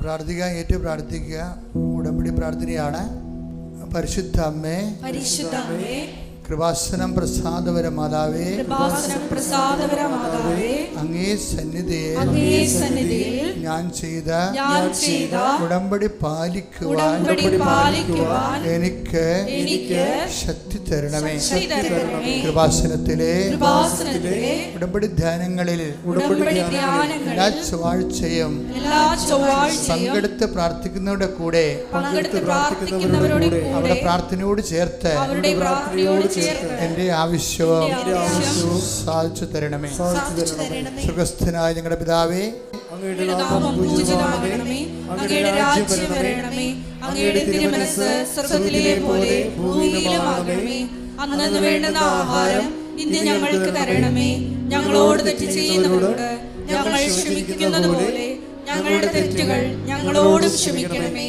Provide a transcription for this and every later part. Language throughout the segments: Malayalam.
പ്രാർത്ഥിക്കുക ഏറ്റു പ്രാർത്ഥിക്കുക. ഉടമ്പടി പ്രാർത്ഥനയാണ്. പരിശുദ്ധ അമ്മേ. പരിശുദ്ധമേ കൃപാസനം പ്രസാദവര മാതാവേ. അങ്ങേ സന്നിധിയെ സന്നിധിയിൽ ഞാൻ ചെയ്ത ഉടമ്പടി പാലിക്കുവാൻ എനിക്ക് എനിക്ക് ശക്തി തരണമേ. കൃപാസനത്തിലെ ഉടമ്പടി ധ്യാനങ്ങളിൽ ഉടമ്പടി എല്ലാ ചൊവ്വാഴ്ചയും പങ്കെടുത്ത് പ്രാർത്ഥിക്കുന്നവരുടെ കൂടെ അവിടെ പ്രാർത്ഥനയോട് ചേർത്ത് ചേർത്ത് ആവശ്യവും സാധിച്ചു തരണമേ. സാധിച്ചു തരണമേ. സുഖസ്ഥനായ ഞങ്ങളുടെ പിതാവേ അങ്ങയുടെ നാമം പൂജിതമാകണമേ അങ്ങയുടെ രാജ്യം വരണമേ. അങ്ങയുടെ തിരുമനസ് സ്വർഗത്തിലെ പോലെ ഭൂമിയിലുമാകണമേ. അന്നു വേണ്ടുന്ന ആഹാരം ഇന്ന് ഞങ്ങൾക്ക് തരണമേ. ഞങ്ങളോട് തെറ്റ് ചെയ്യുന്നവരോട് ഞങ്ങൾ ക്ഷമിക്കുന്നത് പോലെ ഞങ്ങളുടെ തെറ്റുകൾ ഞങ്ങളോടും ക്ഷമിക്കണമേ.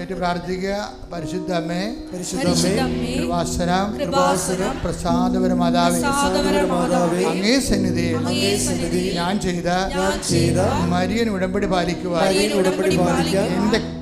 ഏറ്റു പ്രാർത്ഥിക്കുക. പരിശുദ്ധ അമ്മേ പരിശുദ്ധമ്മേ കൃപാസനം കൃപാസനം പ്രസാദപര മാതാവേ. മാതാവേ. അങ്ങേ സന്നിധിയിൽ അങ്ങേ സന്നിധിയിൽ ഞാൻ ചെയ്ത ഞാൻ ചെയ്ത മരിയൻ ഉടമ്പടി പാലിക്കുവാൻ ഉടമ്പടി പാലിക്കാൻ എന്റെ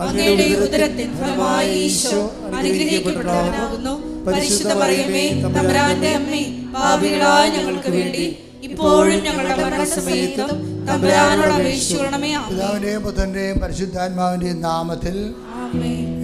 അങ്ങയുടെ ഉദരത്തിൻ ഫലമായി ഈശോ അനുഗ്രഹിക്കപ്പെട്ടവനാകുന്നു. പരിശുദ്ധ മറിയമേ തമ്പുരാന്റെ അമ്മേ പാപികളായ ഞങ്ങൾക്ക് വേണ്ടി ഇപ്പോഴും ഞങ്ങളുടെ മരണസമയത്തും തമ്പുരാനോട് അപേക്ഷിക്കണമേ പിതാവിന്റെയും പുത്രന്റെയും പരിശുദ്ധാത്മാവിന്റെയും നാമത്തിൽ ആമേ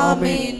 ആമേൻ